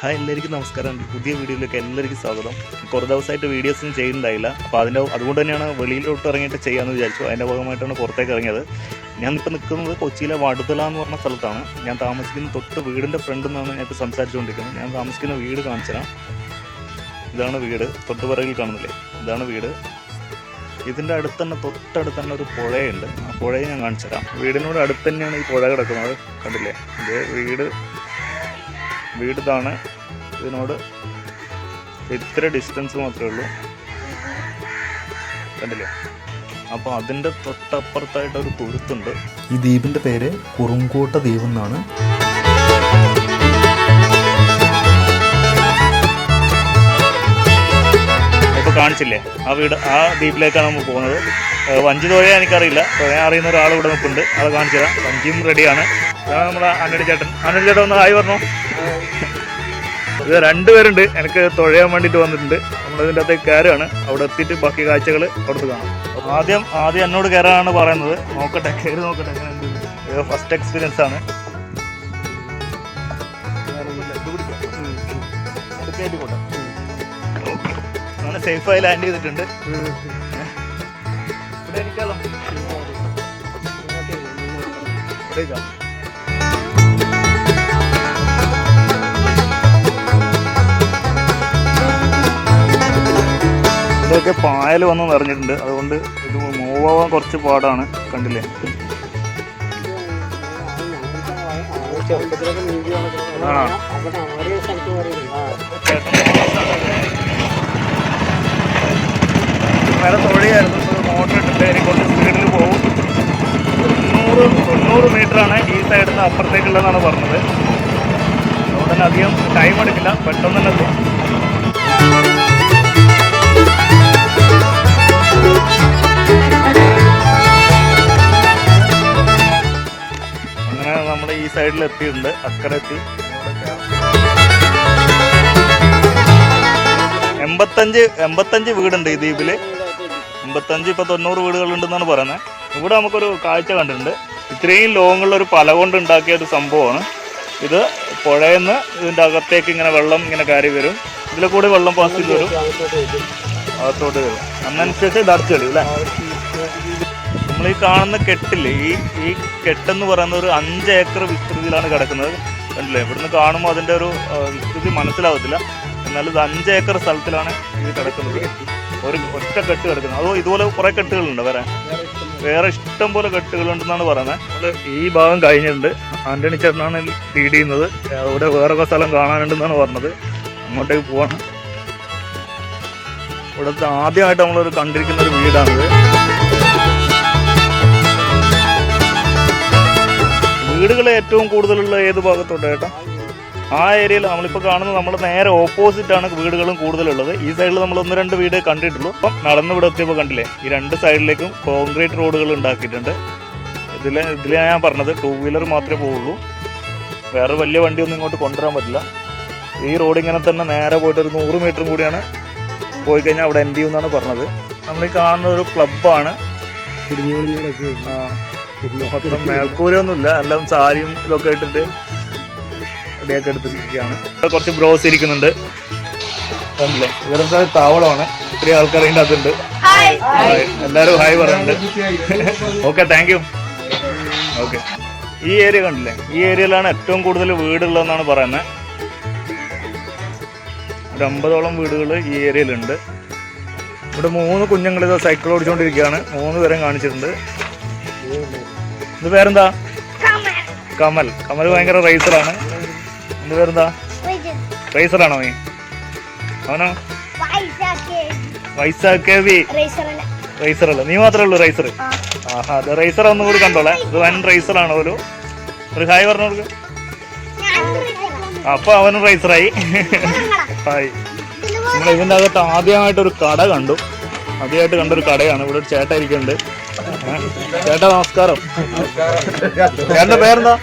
Hi എല്ലാവർക്കും നമസ്കാരം. പുതിയ വീഡിയോയിലേക്ക് എല്ലാവർക്കും സ്വാഗതം. കുറേ ദിവസമായിട്ട് വീഡിയോസ് ഒന്നും ചെയ്യുന്നുണ്ടായില്ല. അപ്പോൾ അതിന്റെ അതുകൊണ്ട് തന്നെയാണ് വെളിയിലോട്ട് ഇറങ്ങിയിട്ട് ചെയ്യാമെന്ന് വിചാരിച്ചു. അതിന്റെ ഭാഗമായിട്ടാണ് പുറത്തേക്ക് ഇറങ്ങിയത്. ഞാൻ ഇപ്പോൾ നിൽക്കുന്നത് കൊച്ചിയിലെ വടുതല എന്ന് പറഞ്ഞ സ്ഥലത്താണ്. ഞാൻ താമസിക്കുന്ന തൊട്ട് വീടിന്റെ ഫ്രണ്ടിൽ നിന്നാണ് ഇപ്പോൾ സംസാരിച്ചുകൊണ്ടിരിക്കുന്നത്. ഞാൻ താമസിക്കുന്ന വീട് കാണിച്ചതാണ് ഇതാണ് വീട്. തൊട്ട് പിറകിൽ കാണുന്നില്ലേ? ഇതാണ് വീട്. ഇതിന്റെ അടുത്ത് തന്നെ തൊട്ടടുത്ത് തന്നെ ഒരു പുഴയുണ്ട്. ആ പുഴയെ ഞാൻ കാണിച്ചു തരാം വീടിനോട് അടുത്ത് തന്നെയാണ് ഈ പുഴ കിടക്കുന്നത്. കണ്ടില്ലേ? ഇത് വീട് വീട് ഇതാണ് ഇതിനോട് ഇത്ര ഡിസ്റ്റൻസ് മാത്രമേ ഉള്ളൂ. കണ്ടില്ലേ? അപ്പോൾ അതിന്റെ തൊട്ടപ്പുറത്തായിട്ട് ഒരു തുരുത്തുണ്ട് ഈ ദ്വീപിന്റെ പേര് കുറുങ്കോട്ട ദ്വീപ് എന്നാണ്. ഇപ്പോൾ കാണിച്ചില്ലേ? ആ വീട് ആ ദ്വീപിലേക്കാണ് നമ്മൾ പോകുന്നത്. വഞ്ചി തുഴയാൻ എനിക്കറിയില്ല. തുഴയാൻ അറിയുന്ന ഒരാൾ ഇവിടെ നിൽപ്പുണ്ട്. അത് കാണിച്ചു തരാം വഞ്ചിയും റെഡിയാണ് അതാണ് നമ്മുടെ അന്നടി ചേട്ടൻ. അന്നടി ചേട്ടൻ ഒന്ന് ഹായ് പറഞ്ഞു. ഇത് രണ്ടുപേരുണ്ട് എനിക്ക് തുഴയാൻ വേണ്ടിയിട്ട് വന്നിട്ടുണ്ട്. നമ്മളിതിന്റെ അകത്തേക്ക് കയറുകയാണ്. അവിടെ എത്തിയിട്ട് ബാക്കി കാഴ്ചകൾ അവിടുത്തെ കാണാം. ആദ്യം ആദ്യം എന്നോട് കയറാനാണ് പറയുന്നത്. നോക്കട്ടെ കയറി നോക്കട്ടെ ഇത് ഫസ്റ്റ് എക്സ്പീരിയൻസ് ആണ്. അങ്ങനെ സേഫായി ലാൻഡ് ചെയ്തിട്ടുണ്ട്. ഇവിടെ ഇരിക്കാലോ. ഇവിടെ ഇതൊക്കെ പായൽ വന്ന് നിറഞ്ഞിട്ടുണ്ട്. അതുകൊണ്ട് ഇത് മൂവ് ആവാൻ കുറച്ച് പാടാണ്. കണ്ടില്ലേ? വേറെ തൊഴിയായിരുന്നു മോട്ടർ ഇട്ടിട്ട് കുറച്ച് സ്പീഡിൽ പോകും. തൊണ്ണൂറ് തൊണ്ണൂറ് മീറ്ററാണ് ഈ സൈഡിൽ നിന്ന് അപ്പുറത്തേക്കുള്ളതെന്നാണ് പറഞ്ഞത്. അതുകൊണ്ട് തന്നെ അധികം ടൈം എടുക്കില്ല. പെട്ടെന്ന് തന്നെ സൈഡിൽ എത്തിയിട്ടുണ്ട് അക്കരെ എത്തി എൺപത്തഞ്ച് എൺപത്തഞ്ച് വീടുണ്ട് ഈ ദ്വീപിൽ എൺപത്തഞ്ച് ഇപ്പൊ തൊണ്ണൂറ് വീടുകളുണ്ടെന്നാണ് പറയുന്നത്. ഇവിടെ നമുക്കൊരു കാഴ്ച കണ്ടിട്ടുണ്ട്. ഇത്രയും ലോങ്ങുള്ള ഒരു പല കൊണ്ട് ഉണ്ടാക്കിയ ഒരു സംഭവമാണ്. ഇത് പുഴയിൽ നിന്ന് ഇതിന്റെ അകത്തേക്ക് ഇങ്ങനെ വെള്ളം ഇങ്ങനെ കയറി വരും. ഇതിലെ കൂടി വെള്ളം പാസ് ചെയ്ത് വരും. അകത്തോട്ട് വരും. അന്നനുസരിച്ച് ഇത് അടച്ചു കളി അല്ലേ? നമ്മൾ ഈ കാണുന്ന കെട്ടില്ലേ ഈ ഈ കെട്ടെന്ന് പറയുന്ന ഒരു അഞ്ച് ഏക്കർ വിസ്തൃതിയിലാണ് കിടക്കുന്നത്. കണ്ടില്ലേ? ഇവിടുന്ന് കാണുമ്പോൾ അതിന്റെ ഒരു വിസ്തൃതി മനസ്സിലാവത്തില്ല. എന്നാലും ഇത് അഞ്ച് ഏക്കർ സ്ഥലത്തിലാണ് ഇത് കിടക്കുന്നത്. ഒരു ഒറ്റ കെട്ട് കിടക്കുന്നത്. അതോ ഇതുപോലെ കുറേ കെട്ടുകളുണ്ട് വേറെ? വേറെ ഇഷ്ടം പോലെ കെട്ടുകളുണ്ടെന്നാണ് പറയുന്നത്. നമ്മൾ ഈ ഭാഗം കഴിഞ്ഞിട്ടുണ്ട്. ആന്റണി ചേട്ടനാണ് ലീഡ് ചെയ്യുന്നത്. അവിടെ വേറെ സ്ഥലം കാണാനുണ്ടെന്നാണ് പറഞ്ഞത്. അങ്ങോട്ടേക്ക് പോവാണ്. ഇവിടുത്തെ ആദ്യമായിട്ട് നമ്മളൊരു കണ്ടിരിക്കുന്ന ഒരു വീടാണിത്. വീടുകൾ ഏറ്റവും കൂടുതലുള്ള ഏത് ഭാഗത്തോട്ട് ചേട്ടാ ആ ഏരിയയിൽ നമ്മളിപ്പോൾ കാണുന്നത് നമ്മൾ നേരെ ഓപ്പോസിറ്റ് ആണ് വീടുകളും കൂടുതലുള്ളത്. ഈ സൈഡിൽ നമ്മൾ ഒന്ന് രണ്ട് വീട് കണ്ടിട്ടുള്ളൂ. അപ്പം നടന്നു ഇവിടെ എത്തിയപ്പോൾ കണ്ടില്ലേ? ഈ രണ്ട് സൈഡിലേക്കും കോൺക്രീറ്റ് റോഡുകൾ ഉണ്ടാക്കിയിട്ടുണ്ട്. ഇതിൽ ഇതിൽ ഞാൻ പറഞ്ഞത് ടൂ വീലർ മാത്രമേ പോവുള്ളൂ. വേറെ വലിയ വണ്ടിയൊന്നും ഇങ്ങോട്ട് കൊണ്ടുവരാൻ പറ്റില്ല. ഈ റോഡ് ഇങ്ങനെ തന്നെ നേരെ പോയിട്ട് ഒരു നൂറ് മീറ്ററും കൂടിയാണ് പോയി കഴിഞ്ഞാൽ അവിടെ എന്റെ എന്നാണ് പറഞ്ഞത്. നമ്മൾ ഈ കാണുന്ന ഒരു ക്ലബ്ബാണ് ആ. മൊത്തം മേൽക്കൂരൊന്നുമില്ല എല്ലാം സാരിയും ഇതൊക്കെ ഇട്ടിട്ട് റെഡിയൊക്കെ എടുത്തിരിക്കുകയാണ്. കുറച്ച് ബ്രോസ് ഇരിക്കുന്നുണ്ട്. അല്ലേ ഇവരുടെ താവളമാണ്. ഒത്തിരി ആൾക്കാർ അതിന്റെ അകത്തുണ്ട്. എല്ലാരും എല്ലാവരും ഹായ് പറയുന്നുണ്ട്. ഓക്കെ താങ്ക് യു ഓക്കെ ഈ ഏരിയ കണ്ടില്ലേ? ഈ ഏരിയയിലാണ് ഏറ്റവും കൂടുതൽ വീടുള്ളതെന്നാണ് പറയുന്നത്. ഒരു അമ്പതോളം വീടുകൾ ഈ ഏരിയയിലുണ്ട്. ഇവിടെ മൂന്ന് കുഞ്ഞുങ്ങൾ ഇത് സൈക്കിൾ ഓടിച്ചുകൊണ്ടിരിക്കുകയാണ്. മൂന്ന് പേരും കാണിച്ചിട്ടുണ്ട്. ഇത് പേരെന്താ? കമൽ. കമൽ. ഭയങ്കര റൈസറാണ് ഇത് പേരെന്താ? റൈസറാണോ നീ? അവനോ? വൈസാക്കേവി റേസർ അല്ല. നീ മാത്രമേ ഉള്ളൂ റേസർ ആഹാ അത് റേസർ ഒന്നും കൂടി കണ്ടോളെ. ഇത് വൻ റേസറാണ് ഒരു ഒരു ഹായ് പറഞ്ഞോളു. അപ്പൊ അവനും റൈസറായി ഹായ്. നമ്മൾ ഇതിന്റെ അകത്ത് ആദ്യമായിട്ടൊരു കട കണ്ടു. ആദ്യമായിട്ട് കണ്ടൊരു കടയാണ്. ഇവിടെ ഒരു ചേട്ട ഇരിക്കുന്നുണ്ട്. ഏ? ചേട്ടാ നമസ്കാരം. ചേട്ടന്റെ പേരെന്താ?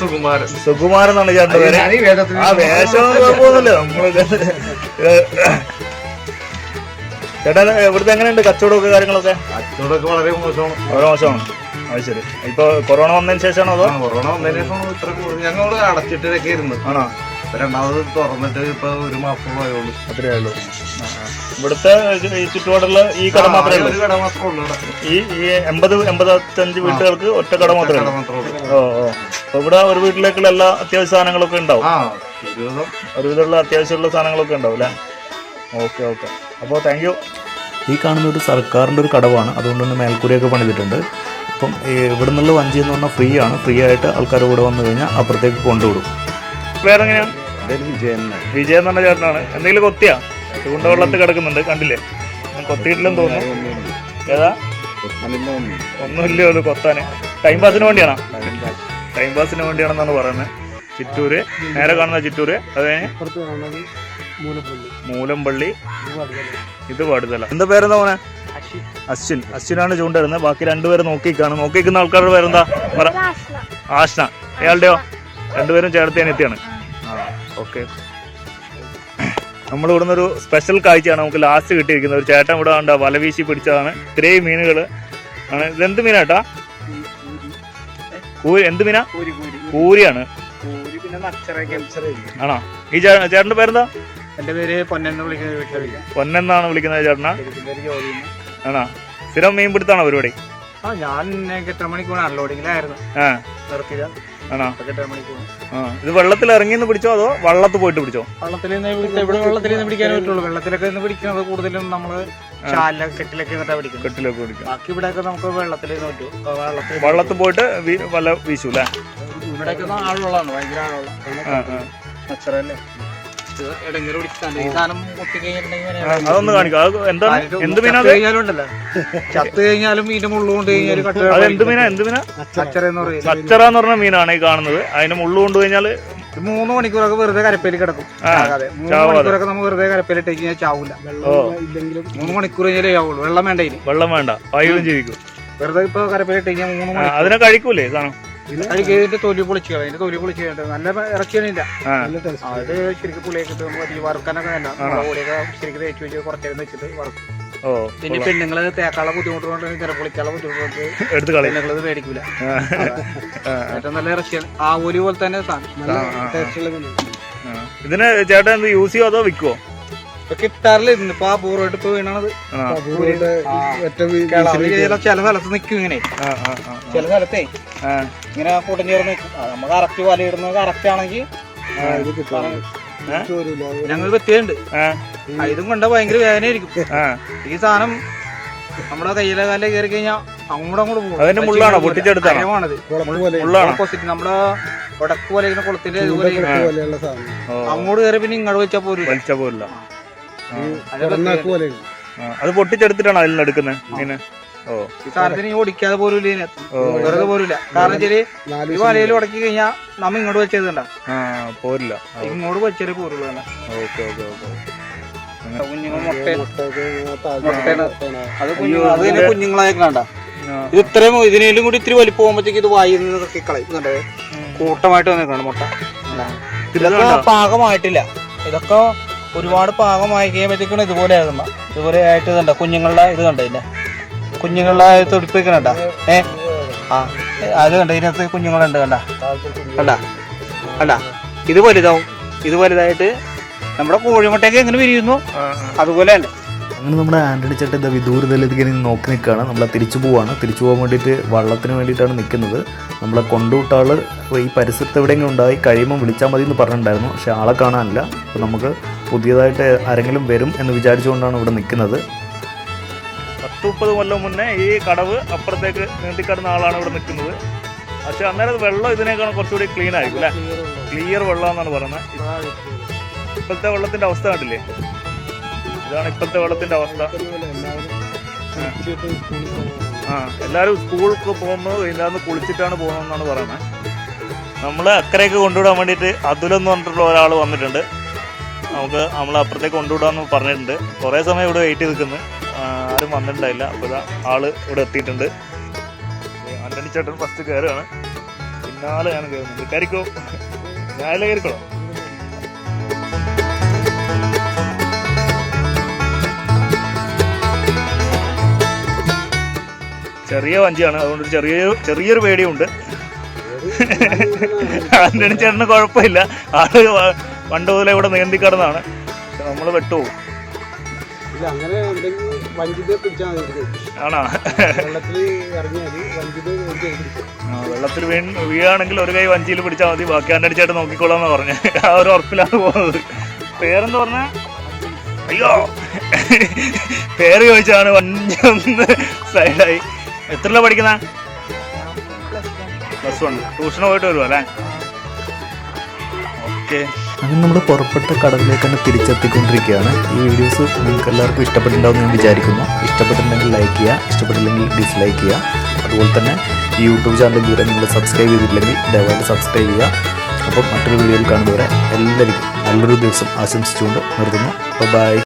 സുകുമാരൻ സുകുമാരൻ എന്നാണ് ചേട്ടന്റെ പേര്. ആ വേഷം കുഴപ്പമൊന്നുമില്ല. നമ്മൾ ചേട്ടാ ഇവിടുത്തെ എങ്ങനെയുണ്ട് കച്ചവടമൊക്കെ കാര്യങ്ങളൊക്കെ? കച്ചവടമൊക്കെ വളരെ മോശമാണ്. വളരെ മോശമാണ്. അത് ശരി. ഇപ്പൊ കൊറോണ വന്നതിന് ശേഷമാണോ അതോ? കൊറോണ വന്നതിന് ശേഷമാണ് ഇത്ര കൂടുതൽ. ഞങ്ങൾ അടച്ചിട്ടൊക്കെ ഇരുന്നു ആണോ? രണ്ടാമത് തുറന്നിട്ട് ഇപ്പൊ ഒരു മാസം ആയുള്ളൂ. അത്രയേ ഉള്ളൂ ഇവിടുത്തെ ഈ ചുറ്റുപാടുള്ള ഈ കട മാത്രമേ ഉള്ളൂ. കട മാത്രമേ ഉള്ളൂ ഈ ഈ എൺപത് എൺപത്തഞ്ച് വീട്ടുകൾക്ക് ഒറ്റ കട മാത്രമേ ഉള്ളൂ. ഓ ഓ. അപ്പൊ ഇവിടെ ഒരു വീട്ടിലേക്കുള്ള എല്ലാ അത്യാവശ്യ സാധനങ്ങളൊക്കെ ഉണ്ടാവും. ഒരുവിധമുള്ള അത്യാവശ്യമുള്ള സാധനങ്ങളൊക്കെ ഉണ്ടാവും അല്ലേ? Okay okay. അപ്പോൾ താങ്ക് യു ഈ കാണുന്ന ഒരു സർക്കാരിന്റെ ഒരു കടവാണ്. അതുകൊണ്ട് തന്നെ മേൽക്കൂരയൊക്കെ പണിതിട്ടുണ്ട്. അപ്പം ഇവിടെ നിന്നുള്ള വഞ്ചി എന്ന് പറഞ്ഞാൽ ഫ്രീ ആണ്. ഫ്രീ ആയിട്ട് ആൾക്കാർ ഇവിടെ വന്നു കഴിഞ്ഞാൽ അപ്പുറത്തേക്ക് കൊണ്ടുവിടും. വേറെ എങ്ങനെയാണ് വിജയൻ എന്ന്. പറഞ്ഞ ചേട്ടനാണ്. എന്തെങ്കിലും കൊത്തിയാ? ചൂണ്ടവെള്ളത്തിൽ കിടക്കുന്നുണ്ട് കണ്ടില്ലേ? കൊത്തിയിട്ടില്ലെന്ന് തോന്നുന്നു. ഏതാ? ഒന്നുമില്ല അത് കൊത്താന്. ടൈം പാസിന് വേണ്ടിയാണോ? ടൈം പാസിന് വേണ്ടിയാണെന്നാണ് പറയുന്നത്. ചിറ്റൂര് നേരെ കാണുന്ന ചിറ്റൂര് അത് മൂലംപള്ളി ഇത് പാടുതല. എന്താ പേരെന്താ മോനെ? അശ്വിൻ. അശ്വിനാണ് ചൂണ്ടിരുന്നത് ബാക്കി രണ്ടുപേരും നോക്കിക്കാണ്. നോക്കിക്കുന്ന ആൾക്കാരുടെ പേരെന്താ? പറ. ആഷ്ന. അയാളുടെയോ രണ്ടുപേരും ചേർത്ത് അനിയത്തിയാണ് ആ ഓക്കെ. നമ്മൾ ഇവിടുന്ന് ഒരു സ്പെഷ്യൽ കാഴ്ചയാണ്. നമുക്ക് ലാസ്റ്റ് കിട്ടിയിരിക്കുന്നത്. ഒരു ചേട്ടൻ ഇവിടെ ഉണ്ട് വല വീശി പിടിച്ചതാണ്. ഇത്രയും മീനുകൾ ആണ്. ഇതെന്ത് മീനാട്ടാ കൂരി എന്ത് മീനാ? കൂരിയാണ്. ആണോ? ഈ ചേട്ടന്റെ പേരെന്താ? എന്റെ പേര് പൊന്നെന്ന് പൊന്നെന്നാണ് വിളിക്കുന്നത് ചേട്ടനാ? ആണോ? സ്ഥിരം മീൻ പിടുത്താണോ പരിപാടി? ആ ഞാൻ എത്ര മണിക്കൂർ അൺലോഡിങ്ങിലായിരുന്നു ആ. നിർത്തിയത്. ആണോ? ആ. ഇത് വെള്ളത്തിൽ ഇറങ്ങിന്ന് പിടിച്ചോ അതോ വള്ളത്ത് പോയിട്ട് പിടിച്ചോ? വള്ളത്തിൽ ഇവിടെ വെള്ളത്തിൽ നിന്ന് പിടിക്കാനേ പറ്റുള്ളൂ. വെള്ളത്തിലൊക്കെ നിന്ന് പിടിക്കുന്നത് കൂടുതലും നമ്മൾ കെട്ടിലൊക്കെ പിടിക്കും. ബാക്കി ഇവിടെയൊക്കെ നമുക്ക് വെള്ളത്തിൽ വെള്ളത്തിൽ വള്ളത്ത് പോയിട്ട് വല വീശു ഇവിടെയൊക്കെ ആളുള്ളതാണ് ഭയങ്കര ആളുള്ള ആ, അതൊന്ന് കാണിക്കാം. അത് എന്താണ്? എന്ത് മീനാ അത്? കഴിഞ്ഞാലും ഉണ്ടല്ലോ ചത്ത് കഴിഞ്ഞാലും മീന്റെ മുള്ളു കൊണ്ട് കഴിഞ്ഞാൽ അത് എന്ത് മീനാ? എന്ത് മീനാ? അച്ചറ എന്ന് പറയുന്നത്. അച്ചറ എന്ന് പറഞ്ഞ മീനാണ് ഈ കാണുന്നത്. അതിന് മുള്ളു കൊണ്ട് കഴിഞ്ഞാൽ ഇത് മൂന്ന് മണിക്കൂറൊക്കെ വെറുതെ കരപ്പയിൽ കിടക്കും. ആ, ചാകാതെ. മൂന്ന് ചാവാതെ. മണിക്കൂറൊക്കെ നമ്മൾ വെറുതെ കരപ്പയിൽ ഇട്ട് കഴിഞ്ഞാൽ ചാവൂല. ഓ. മൂന്ന് മണിക്കൂർ കഴിഞ്ഞാലേ ചാവുള്ളൂ. വെള്ളം വേണ്ട ഇതിന് വെള്ളം വേണ്ട. വായുവും ജീവിക്കും. വെറുതെ ഇപ്പൊ കരപ്പയിൽ ഇട്ട് കഴിഞ്ഞാൽ മൂന്ന് ആ, മണിക്കൂർ. അതിനെ കഴിക്കൂലേ സാധനം? കഴിക്കുന്നതിന്റെ തൊലി പൊളിച്ച് കളയും അതിന്റെ തൊലി പൊളിച്ച് നല്ല ഇറച്ചിയൊന്നുമില്ല. അത് ശരിക്കും പുളിയൊക്കെ ഇട്ട് നമുക്ക് വറുക്കാനൊക്കെ വേണ്ട. പുളിയൊക്കെ ശരിക്കും തേച്ച് വെച്ച് കുറച്ചേരം വെച്ചിട്ട് വറുക്കും. ഓ പിന്നെ പെണ്ണുങ്ങൾ തേക്കാളെ ബുദ്ധിമുട്ട് കൊണ്ട് ചില പൊളിക്കാനുള്ള ബുദ്ധിമുട്ട് കൊണ്ട് എടുത്ത് കളയും. പെണ്ണുങ്ങളത് മേടിക്കൂല. ഏറ്റവും നല്ല ഇറച്ചിയാണ്. ആ ഒരു പോലെ തന്നെ. ഇതിന് ചേട്ടൻ എന്ത് യൂസ് ചെയ്യോ അതോ വിൽക്കുവോ ഇപ്പൊ കിട്ടാറില്ല ഇന്നിപ്പോ ആ പൂർവമായിട്ട് ഇപ്പൊ വീണത് ചില സ്ഥലത്ത് നിക്കും ഇങ്ങനെ. ചില സ്ഥലത്തേ ഇങ്ങനെ കൂട്ടം ചേർന്ന് നിൽക്കും ആ, കറക്റ്റ് വല ഇടുന്നത് കറക്റ്റ് ആണെങ്കിൽ ഞങ്ങൾ പറ്റിയുണ്ട് ഇതും കൊണ്ട ഭയങ്കര വേദനയായിരിക്കും. ആയിരിക്കും ഈ സാധനം നമ്മുടെ കയ്യിലെ കാലം കയറി കഴിഞ്ഞാൽ അങ്ങോട്ടും അങ്ങോട്ട് പോകും. അതിന്റെ മുള്ളാണോ? പൊട്ടിച്ചെടുത്താണോ? ഓപ്പോസിറ്റ് നമ്മുടെ ഉടക്ക് പോലെ ഇങ്ങനെ കുളത്തിന്റെ ഇതുപോലെ അങ്ങോട്ട് കയറി പിന്നെ ഇങ്ങോട്ട് വെച്ചാൽ പോലും വലിച്ച പോലില്ല ആ, അത് പൊട്ടിച്ചെടുത്തിട്ടാണ് അതിൽ നിന്ന് എടുക്കുന്നത് മീന്? ഓ. സാധനത്തിന് ഓടിക്കാതെ പോലും. വെറുതെ പോരില്ല കാരണം വെച്ചാൽ ഈ വലയിൽ ഉടക്കി കഴിഞ്ഞാൽ നമ്മ ഇങ്ങോട്ട് വെച്ചത് ആ പോരില്ല. ഇങ്ങോട്ട് വെച്ചാലേ പോരുള്ളൂ തന്നെ ഓക്കെ ഓക്കെ ഓക്കെ കുഞ്ഞുങ്ങൾ മുട്ട മുട്ടയാണ്. അത് കുഞ്ഞുങ്ങൾ അത് തന്നെ കുഞ്ഞുങ്ങളായിക്കണ്ട ഇത് ഇത്രയും ഇതിനേലും കൂടി ഇത്തിരി വലിപ്പം പോകുമ്പോഴത്തേക്ക് ഇത് വായിൽ നിന്ന് കളയും കണ്ടേ? കൂട്ടമായിട്ട് വന്നേക്കാണ് മുട്ട. ഇതൊക്കെ പാകമായിട്ടില്ല. ഇതൊക്കെ ഒരുപാട് പാകമായി കഴിയുമ്പോഴത്തേക്കാണ് ഇതുപോലെ ആയിരുന്നു. ഇതുപോലെ ആയിട്ട് ഇതുണ്ട. കുഞ്ഞുങ്ങളുടെ ഇത് കണ്ട ഇതിന്റെ? കുഞ്ഞുങ്ങളുടെ തുടിപ്പിക്കണണ്ട? ഏ? ആ അത് കണ്ട? ഇതിനകത്ത് കുഞ്ഞുങ്ങളുണ്ട് കണ്ട? കണ്ട? കണ്ട? ഇത് വലുതാവും. ഇത് വലുതായിട്ട് നമ്മുടെ കോഴിമുട്ടയൊക്കെ എങ്ങനെ വിരിയുന്നു. അതുപോലെ തന്നെ. അങ്ങനെ നമ്മുടെ ആന്റണി ചേട്ടൻ എന്താ വിദൂരതയിലേക്ക് ഇങ്ങനെ നോക്കി നിൽക്കുകയാണ്. നമ്മൾ തിരിച്ചു പോവാണ്. തിരിച്ചു പോകാൻ വേണ്ടിയിട്ട് വള്ളത്തിന് വേണ്ടിയിട്ടാണ് നിൽക്കുന്നത്. നമ്മളെ കൊണ്ടുവിട്ട ആൾ ഈ പരിസരത്ത് എവിടെയെങ്കിലും ഉണ്ടായി കഴിയുമ്പോൾ വിളിച്ചാൽ മതി എന്ന് പറഞ്ഞിട്ടുണ്ടായിരുന്നു. പക്ഷേ ആളെ കാണാനില്ല. അപ്പോൾ നമുക്ക് പുതിയതായിട്ട് ആരെങ്കിലും വരും എന്ന് വിചാരിച്ചുകൊണ്ടാണ് ഇവിടെ നിൽക്കുന്നത്. പത്ത് മുപ്പത് കൊല്ലം മുന്നേ ഈ കടവ് അപ്പുറത്തേക്ക് നീട്ടിക്കടന്ന ആളാണ് ഇവിടെ നിൽക്കുന്നത്. പക്ഷെ അന്നേരം വെള്ളം ഇതിനേക്കാൾ കുറച്ചുകൂടി ക്ലീൻ ആയിരിക്കും അല്ലേ? ക്ലിയർ വെള്ളം എന്നാണ് പറയുന്നത്. ഇപ്പോഴത്തെ വെള്ളത്തിന്റെ അവസ്ഥ കണ്ടില്ലേ? ഇതാണ് ഇപ്പോഴത്തെ വെള്ളത്തിന്റെ അവസ്ഥ. ആ എല്ലാവരും സ്കൂൾക്ക് പോകുമ്പോൾ ഇതിനകത്ത് കുളിച്ചിട്ടാണ് പോകുന്നതെന്നാണ് പറയുന്നത്. നമ്മൾ അക്കരയ്ക്ക് കൊണ്ടുവിടാൻ വേണ്ടിയിട്ട് അതുലെന്ന് പറഞ്ഞിട്ടുള്ള ഒരാൾ വന്നിട്ടുണ്ട്. നമുക്ക് നമ്മൾ അപ്പുറത്തേക്ക് കൊണ്ടുവിടാന്ന് പറഞ്ഞിട്ടുണ്ട്. കുറേ സമയം ഇവിടെ വെയിറ്റ് നിൽക്കുന്നു. ആരും വന്നിട്ടുണ്ടായില്ല. അപ്പോൾ ആൾ ഇവിടെ എത്തിയിട്ടുണ്ട്. ആന്റണി ചേട്ടൻ ഫസ്റ്റ് കയറുകയാണ്. പിന്നാലെ ഞാൻ കയറുന്നുണ്ട്. കയറിക്കോ? ഞാനല്ലേ കയറിക്കോളാം? ചെറിയ വഞ്ചിയാണ്. അതുകൊണ്ട് ചെറിയ ചെറിയൊരു പേടിയുണ്ട് ആന്റണി ചേട്ടന് കുഴപ്പമില്ല. ആൾ പണ്ട് മുതലേ ഇവിടെ നീന്തി കിടന്നാണ്. നമ്മൾ വെട്ടുപോകും ഇല്ല അങ്ങനെ എന്തെങ്കിലും വഞ്ചിത് പിടിച്ചാൽ മതി. വെള്ളത്തിൽ വെള്ളത്തിൽ വീഴാണെങ്കിൽ ഒരു കൈ വഞ്ചിയിൽ പിടിച്ചാൽ മതി. ബാക്കി അന്നടിച്ചായിട്ട് നോക്കിക്കോളാന്ന് പറഞ്ഞു. ആ ഒരു ഉറപ്പിലാണ് പോകുന്നത്. പേരെന്ന് പറഞ്ഞ? അയ്യോ. പേര് ചോദിച്ചാണ് വഞ്ചൊന്ന് സൈഡായി. സൈഡായി എത്രല്ല പഠിക്കുന്ന പ്ലസ് വൺ ട്യൂഷന് പോയിട്ട് വരുമോ അല്ലേ? ഓക്കെ. അങ്ങനെ നമ്മൾ പുറപ്പെട്ട കടലിലേക്ക് തന്നെ തിരിച്ചെത്തിക്കൊണ്ടിരിക്കുകയാണ്. ഈ വീഡിയോസ് നിങ്ങൾക്ക് എല്ലാവർക്കും ഇഷ്ടപ്പെട്ടിട്ടുണ്ടാവും ഞാൻ വിചാരിക്കുന്നു. ഇഷ്ടപ്പെട്ടിട്ടുണ്ടെങ്കിൽ ലൈക്ക് ചെയ്യുക ഇഷ്ടപ്പെട്ടില്ലെങ്കിൽ ഡിസ്ലൈക്ക് ചെയ്യുക. അതുപോലെ തന്നെ യൂട്യൂബ് ചാനൽ ഇതുവരെ നിങ്ങൾ സബ്സ്ക്രൈബ് ചെയ്തിട്ടില്ലെങ്കിൽ ദയവായിട്ട് സബ്സ്ക്രൈബ് ചെയ്യുക. അപ്പം മറ്റൊരു വീഡിയോയിൽ കാണുന്നവരെ എല്ലാവർക്കും നല്ലൊരു ദിവസം ആശംസിച്ചുകൊണ്ട് നിർത്തുന്നു. ബൈ